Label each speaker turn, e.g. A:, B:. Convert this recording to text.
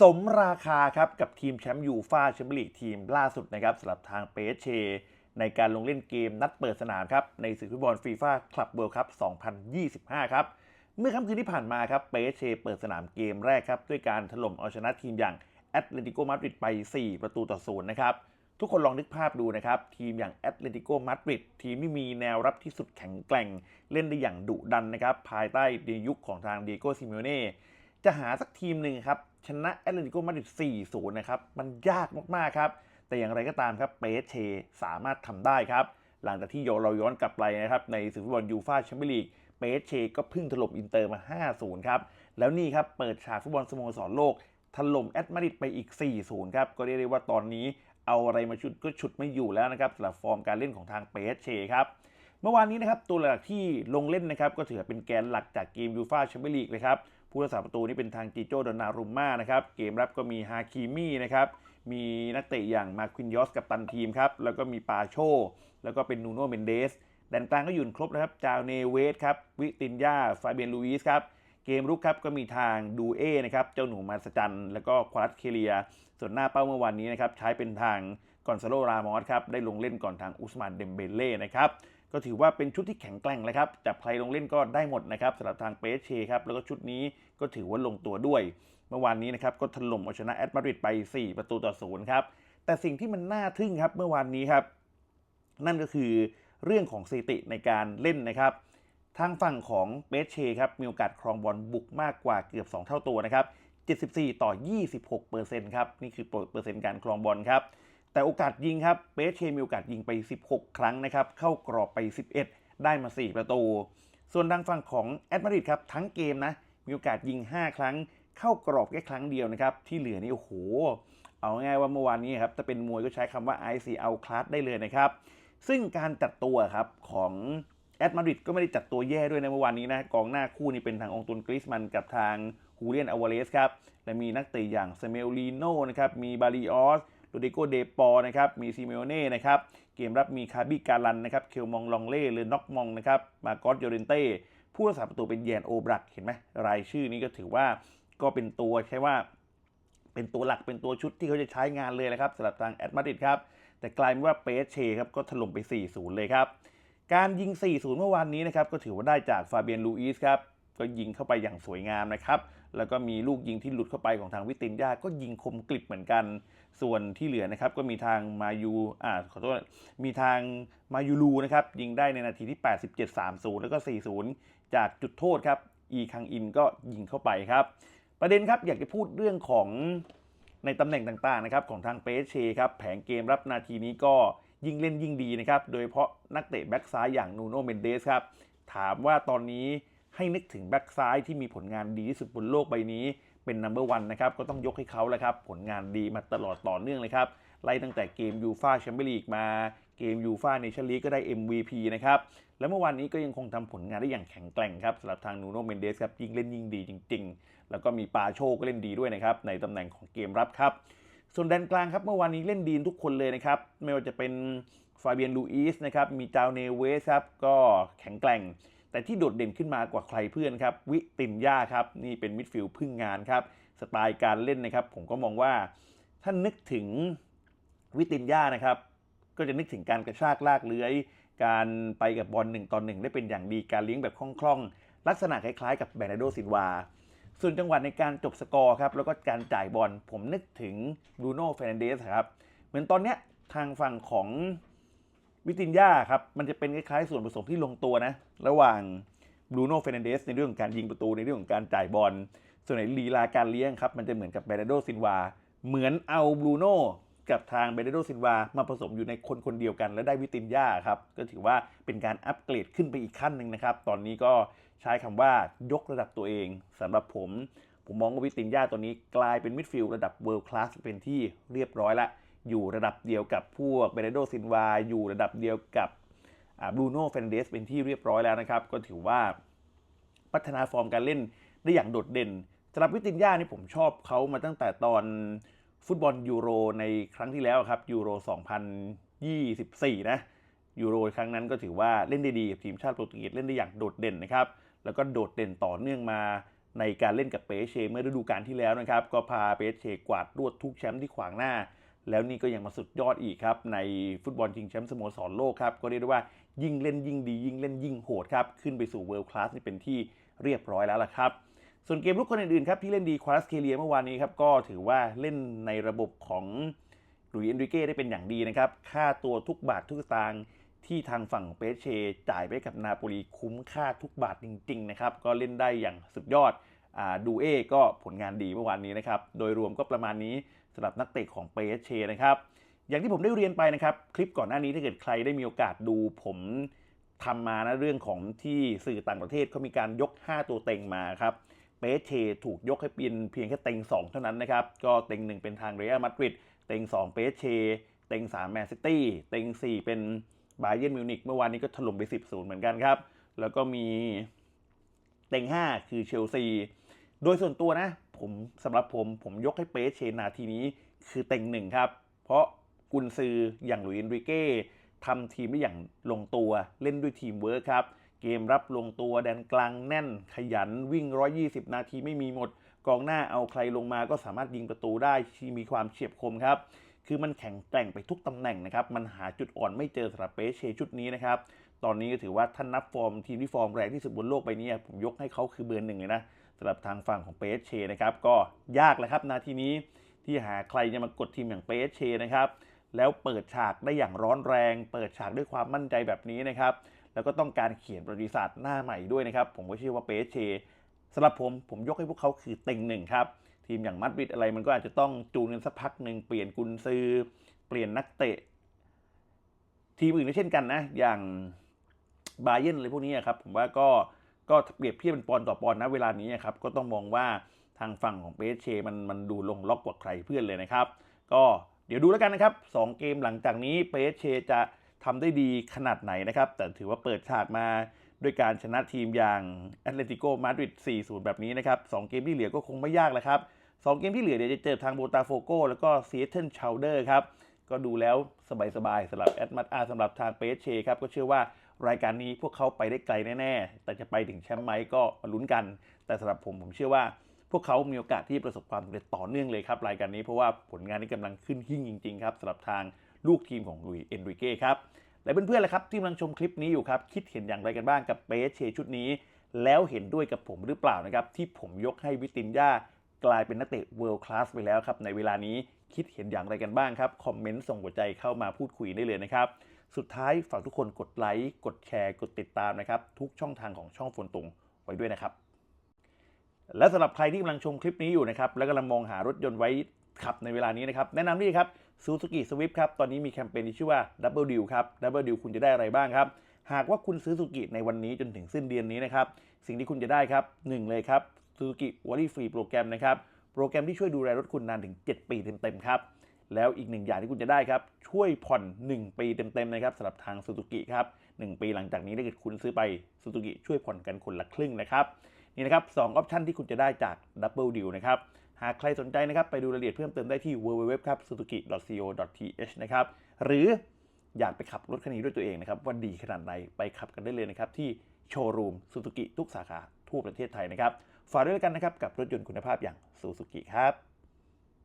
A: สมราคาครับกับทีมแชมป์ยูฟาแชมเปี้ยนลีกทีมล่าสุดนะครับสำหรับทางเปเชในการลงเล่นเกมนัดเปิดสนามครับในศึกฟุตบอลฟีฟ่าคลับเวิลด์คัพ 2025 ครับ เมื่อค่ำคืนที่ผ่านมาครับเปเชเปิดสนามเกมแรกครับ ด้วยการถล่มเอาชนะทีมอย่างแอตเลติโกมาดริดไป 4 ประตูต่อศูนย์นะครับ ทุกคนลองนึกภาพดูนะครับ ทีมอย่างแอตเลติโกมาดริดทีมที่มีแนวรับที่สุดแข็งแกร่ง เล่นได้อย่างดุดันนะครับภายใต้ในยุคของทางเดีโกซิเมโน่จะหาสักทีมหนึ่งครับ ชนะแอตเลติโกมาดริด4-0 นะครับ มันยากมาก ๆ ครับ แต่อย่างไรก็ตามครับเปเชสามารถทำได้ครับ หลังจากที่เราย้อนกลับไปนะครับในศึกฟุตบอลยูฟ่าแชมเปี้ยนลีกเปเชก็พิ่งถล่มอินเตอร์มา 5-0 ครับ แล้วนี่ครับเปิดฉากฟุตบอลสโมสรโลกถล่มแอตมาดริดไปอีก 4-0 ครับ ก็เรียกได้ว่าตอนนี้เอาอะไรมาชุดก็ชุดไม่อยู่แล้วนะครับสำหรับฟอร์มการเล่นของทางเปเชครับเมื่อวานนี้นะครับตัวหลักที่ลงเล่นนะครับก็ถือเป็นแกนหลักจากเกมยูฟาแชมเปี้ยนลีกเลยครับ ผู้รักษาประตูนี่เป็นทางจิโจโดนารุมม่านะครับเกมรับก็มีฮาคิมี่นะครับมีนักเตะอย่างมาควินยอสกับตันทีมครับแล้วก็มีปาโช แล้วก็เป็นนูโนเมนเดสแดนกลางก็อยู่ครบนะครับจาวเนเวสครับวิตินยาฟาเบียนลูอิสครับเกมรุกครับก็มีทางดูเอนะครับเจ้าหนูมาสจันแล้วก็ควารัสเคเลีย ส่วนหน้าเป้าเมื่อวานนี้นะครับใช้เป็นทางกอนซาโลรามอสครับได้ลงเล่นก่อนทางอุสมานเดมเบเล่นะครับ ก็ถือว่าเป็นชุดที่แข็งแกร่งเลยครับจับใครลงเล่นก็ได้หมดนะครับสำหรับทางเปเชครับแล้วก็ชุดนี้ก็ถือว่าลงตัวด้วย เมื่อวานนี้นะครับก็ถล่มเอาชนะแอตมาริดไป 4 ประตูต่อศูนย์ครับแต่สิ่งที่มันน่าทึ่งครับเมื่อวานนี้ครับนั่นก็คือเรื่องของสถิติในการเล่นนะครับทางฝั่งของเปเชครับมีโอกาสครองบอลบุกมากกว่าเกือบ 2 เท่าตัวนะครับ74 ต่อ 26เปอร์เซ็นต์ครับนี่คือเปอร์เซ็นต์การครองบอลครับ แต่โอกาสยิงครับเปเชมีโอกาสยิงไป 16 ครั้งนะครับ เข้ากรอบไป 11 ได้มา 4 ประตู ส่วนทางฝั่งของแอตมาริดครับทั้งเกมนะมีโอกาสยิง 5 ครั้ง เข้ากรอบแค่ครั้งเดียวนะครับที่เหลือนี่โอ้โห เอาง่ายว่าเมื่อวานนี้ครับถ้าเป็นมวยก็ใช้คำว่า IC เอาคลาสได้เลยนะครับซึ่งการจัดตัวครับของแอตมาริดก็ไม่ได้จัดตัวแย่ด้วยในเมื่อวานนี้นะกองหน้าคู่นี้เป็นทางองตุนกริสมันกับทางฮูเลียนอวาเลสครับและมีนักเตะอย่างเซเมลลีโนนะครับมีบาริออส โรดิโกเดปอร์นะครับมีซิเมโอเน่นะครับเกมรับมีคาบิการันนะครับเคลมองลองเล่หรือน็อกมองนะครับมากอสโยเรนเต้ผู้รักษาประตูเป็นแยนโอบรักเห็นไหมรายชื่อนี้ก็ถือว่าก็เป็นตัวใช่ว่า เป็นตัวหลักเป็นตัวชุดที่เขาจะใช้งานเลยนะครับสำหรับทางแอตมาดริดครับแต่กลายเป็นว่าเปเชครับก็ถล่มไป 4-0 เลยครับการยิง 4-0 เมื่อวานนี้นะครับก็ถือว่าได้จากฟาเบียนลูอิสครับก็ยิงเข้าไปอย่างสวยงามนะครับ แล้วก็มีลูกยิงที่หลุดเข้าไปของทางวิตินยาก็ยิงคมกลิบเหมือนกัน ส่วนที่เหลือนะครับก็มีทางมายูอ่าขอโทษมีทางมายูลูนะครับยิงได้ในนาทีที่ 87 30 แล้วก็ 40 จากจุดโทษครับอีคังอินก็ยิงเข้าไปครับ ประเด็นครับอยากจะพูดเรื่องของในตำแหน่งต่างๆนะครับของทางเปเชครับแผงเกมรับนาทีนี้ก็ยิ่งเล่นยิ่งดีนะครับ โดยเฉพาะนักเตะแบ็กซ้ายอย่างนูโนเมนเดสครับ ถามว่าตอนนี้ ให้นึกถึงแบ็กซ้ายที่มีผลงานดีที่สุดบนโลกใบนี้ เป็นนัมเบอร์วันนะครับ ก็ต้องยกให้เขาแหละครับ ผลงานดีมาตลอดต่อเนื่องเลยครับ ไล่ตั้งแต่เกมยูฟาแชมเปี้ยนลีกมา เกมยูฟาเนชั่นลีกก็ได้ MVP นะครับ แล้วเมื่อวานนี้ก็ยังคงทำผลงานได้อย่างแข็งแกร่งครับสำหรับทางนูโนเมนเดสครับยิ่งเล่นยิ่งดีจริง ๆ แล้วก็มีปาโชก็เล่นดีด้วยนะครับในตำแหน่งของเกมรับครับ ส่วนแดนกลางครับเมื่อวานนี้เล่นดีทุกคนเลยนะครับไม่ว่าจะเป็นฟาเบียนลูอิสนะครับมีจาวเนเวสครับก็แข็งแกร่ง แต่ที่โดดเด่นขึ้นมากว่าใครเพื่อนครับ วิตินยาครับ นี่เป็นมิดฟิลด์พึ่งงานครับ สไตล์การเล่นนะครับ ผมก็มองว่าถ้านึกถึงวิตินยานะครับ ก็จะนึกถึงการกระชากลากเลื้อย การไปกับบอลหนึ่งต่อหนึ่งได้เป็นอย่างดีการเลี้ยงแบบคล่องๆ ลักษณะคล้ายๆ กับแบรนาโดซินวา ส่วนจังหวะในการจบสกอร์ครับ แล้วก็การจ่ายบอลผมนึกถึงบรูโน่เฟรนเดสครับ เหมือนตอนเนี้ยทางฝั่งของ วิตินยาครับมันจะเป็นคล้ายๆส่วนผสมที่ลงตัวนะ ระหว่างบรูโน่เฟรนเดสในเรื่องของการยิงประตูในเรื่องของการจ่ายบอลส่วนในลีลาการเลี้ยงครับมันจะเหมือนกับเบรนโดซินวาเหมือนเอาบรูโน่กับทางเบรนโดซินวามาผสมอยู่ในคนคนเดียวกัน และได้วิตินยาครับก็ถือว่าเป็นการอัปเกรดขึ้นไปอีกขั้นหนึ่งนะครับ ตอนนี้ก็ใช้คำว่ายกระดับตัวเองสำหรับผม ผมมองว่าวิตินยาตัวนี้กลายเป็นมิดฟิลด์ระดับเวิลด์คลาสเป็นที่เรียบร้อยละ อยู่ระดับเดียวกับพวกเบรนโดซินวาอยู่ระดับเดียวกับบรูโน่เฟนเดสเป็นที่เรียบร้อยแล้วนะครับ ก็ถือว่าพัฒนาฟอร์มการเล่นได้อย่างโดดเด่นสำหรับวิตินยานี่ผมชอบเขามาตั้งแต่ตอนฟุตบอลยูโรในครั้งที่แล้วครับยูโร 2024 นะยูโรครั้งนั้นก็ถือว่าเล่นได้ดีกับทีมชาติโปรตุเกสเล่นได้อย่างโดดเด่นนะครับ แล้วก็โดดเด่นต่อเนื่องมาในการเล่นกับเปเชเมื่อฤดูกาลที่แล้วนะครับ ก็พาเปเชกวาดรวดทุกแชมป์ที่ขวางหน้า แล้วนี่ก็ยังมาสุดยอดอีกครับ ในฟุตบอลชิงแชมป์สโมสรโลกครับ ก็เรียกได้ว่ายิ่งเล่นยิ่งดี ยิ่งเล่นยิ่งโหดครับ ขึ้นไปสู่เวิลด์คลาสนี่เป็นที่เรียบร้อยแล้วล่ะครับ ส่วนเกมลุกคนอื่นๆครับที่เล่นดีควาสเคเลียเมื่อวานนี้ครับก็ถือว่าเล่นในระบบของลุยเอนริเก้ได้เป็นอย่างดีนะครับ ค่าตัวทุกบาททุกสตางค์ที่ทางฝั่งเปเช จ่ายไปกับนาโปลีคุ้มค่าทุกบาทจริงๆนะครับก็เล่นได้อย่างสุดยอด ดูเอก็ผลงานดีเมื่อวานนี้นะครับ โดยรวมก็ประมาณนี้สำหรับนักเตะของเปเชนะครับ อย่างที่ผมได้เรียนไปนะครับ คลิปก่อนหน้านี้ถ้าเกิดใครได้มีโอกาสดูผมทำมานะเรื่องของที่สื่อต่างประเทศเขามีการยก 5 ตัวเต็งมาครับเปเชถูกยกให้เป็นเพียงแค่เต็ง 2 เท่านั้นนะครับ ก็เต็ง 1 เป็นทางเรอัลมาดริดเต็ง 2 เปเชเต็ง 3 แมนซิตี้เต็ง 4 เป็นบาเยิร์นมิวนิกเมื่อวานนี้ก็ถล่มไป 10 0 เหมือนกันครับ แล้วก็มีเต็ง 5 คือเชลซี โดยส่วนตัวนะ ผมสำหรับผมผมยกให้เปเชนาทีนี้คือเต็งหนึ่งครับ เพราะกุนซืออย่างหลุยส์นริเก้ทำทีมได้อย่างลงตัวเล่นด้วยทีมเวิร์คครับ เกมรับลงตัวแดนกลางแน่น ขยันวิ่ง 120 นาทีไม่มีหมด กองหน้าเอาใครลงมาก็สามารถยิงประตูได้ที่มีความเฉียบคมครับ คือมันแข็งแกร่งไปทุกตำแหน่งนะครับ มันหาจุดอ่อนไม่เจอสำหรับเปเชชุดนี้นะครับ ตอนนี้ก็ถือว่าท่านนับฟอร์มทีมที่ฟอร์มแรงที่สุดบนโลกใบนี้ผมยกให้เขาคือเบอร์หนึ่งเลยนะำหรับทางฝั่งของเปเชนะครับ ก็ยากแหละครับนาทีนี้ที่หาใครจะมากดทีมอย่างเปเชนะครับ แล้วเปิดฉากได้อย่างร้อนแรง เปิดฉากด้วยความมั่นใจแบบนี้นะครับ แล้วก็ต้องการเขียนประวัติศาสตร์หน้าใหม่ด้วยนะครับ ผมก็เชื่อว่าเปเชสำหรับผมผมยกให้พวกเขาคือเต็งหนึ่งครับ ทีมอย่างมัดริดอะไรมันก็อาจจะต้องจูนกันสักพักหนึ่งเปลี่ยนกุนซือ เปลี่ยนนักเตะ ทีมอื่นก็เช่นกันนะ อย่างบาเยนอะไรพวกนี้ครับ ผมว่าก็ ก็เปรียบเทียบเป็นปอนต่อปอนนะเวลานี้ครับก็ต้องมองว่าทางฝั่งของเปเชมันมันดูลงล็อกกว่าใครเพื่อนเลยนะครับ ก็เดี๋ยวดูแล้วกันนะครับ 2 เกมหลังจากนี้เปเชจะทำได้ดีขนาดไหนนะครับ แต่ถือว่าเปิดฉากมาด้วยการชนะทีมอย่างแอตเลติโกมาดริด 4-0 แบบนี้นะครับ 2 เกมที่เหลือก็คงไม่ยากแล้วครับ 2 เกมที่เหลือเดี๋ยวจะเจอทางโบตาโฟโกแล้วก็ซีเอ t เทิลชาวเดอร์ครับ ก็ดูแล้วสบายๆสำหรับแอดมัดอาสำหรับทางเปเชครับ ก็เชื่อว่า รายการนี้พวกเขาไปได้ไกลแน่ๆ แต่จะไปถึงแชมป์ไหมก็มาลุ้นกัน แต่สำหรับผมผมเชื่อว่าพวกเขามีโอกาสที่ประสบความสำเร็จต่อเนื่องเลยครับ รายการนี้เพราะว่าผลงานนี้กำลังขึ้นหิ่งจริงๆครับสำหรับทางลูกทีมของลุยเอนริเก้ครับและเพื่อนๆล่ะครับที่กำลังชมคลิปนี้อยู่ครับ คิดเห็นอย่างไรกันบ้างกับเปเชชุดนี้ แล้วเห็นด้วยกับผมหรือเปล่านะครับ ที่ผมยกให้วิตินยากลายเป็นนักเตะเวิลด์คลาสไปแล้วครับ ในเวลานี้คิดเห็นอย่างไรกันบ้างครับ คอมเมนต์ส่งหัวใจเข้ามาพูดคุยได้เลยนะครับ สุดท้ายฝากทุกคนกดไลค์ กดแชร์ กดติดตามนะครับ ทุกช่องทางของช่องฝนตุงไว้ด้วยนะครับ และสำหรับใครที่กำลังชมคลิปนี้อยู่นะครับ และกำลังมองหารถยนต์ไว้ขับในเวลานี้นะครับ แนะนำนี่ครับ Suzuki Swift ครับ ตอนนี้มีแคมเปญที่ชื่อว่า Double Deal ครับ Double Deal คุณจะได้อะไรบ้างครับ หากว่าคุณซื้อ Suzuki ในวันนี้จนถึงสิ้นเดือนนี้นะครับ สิ่งที่คุณจะได้ครับหนึ่งเลยครับ Suzuki Worry Free โปรแกรมนะครับ โปรแกรมที่ช่วยดูแลรถคุณนานถึง 7 ปีเต็มๆครับ แล้วอีกหนึ่งอย่างที่คุณจะได้ครับ ช่วยผ่อน 1 ปีเต็มๆนะครับสำหรับทาง Suzuki ครับ1ปีหลังจากนี้ถ้าเกิดคุณซื้อไป Suzuki ช่วยผ่อนกันคนละครึ่งนะครับนี่นะครับ2องออปชันที่คุณจะได้จาก Double Deal นะครับหากใครสนใจนะครับไปดูรายละเอียดเพิ่มเติมได้ที่ www ครับ suzuki.co.th นะครับหรืออยากไปขับรถคันนี้ด้วยตัวเองนะครับว่าดีขนาดไหนไปขับกันได้เลยนะครับที่โชว์รูม Suzuki ทุกสาขาทั่วประเทศไทยนะครับฝากด้วยกันนะครับกับรถยนต์คุณภาพอย่าง Suzuki ครับ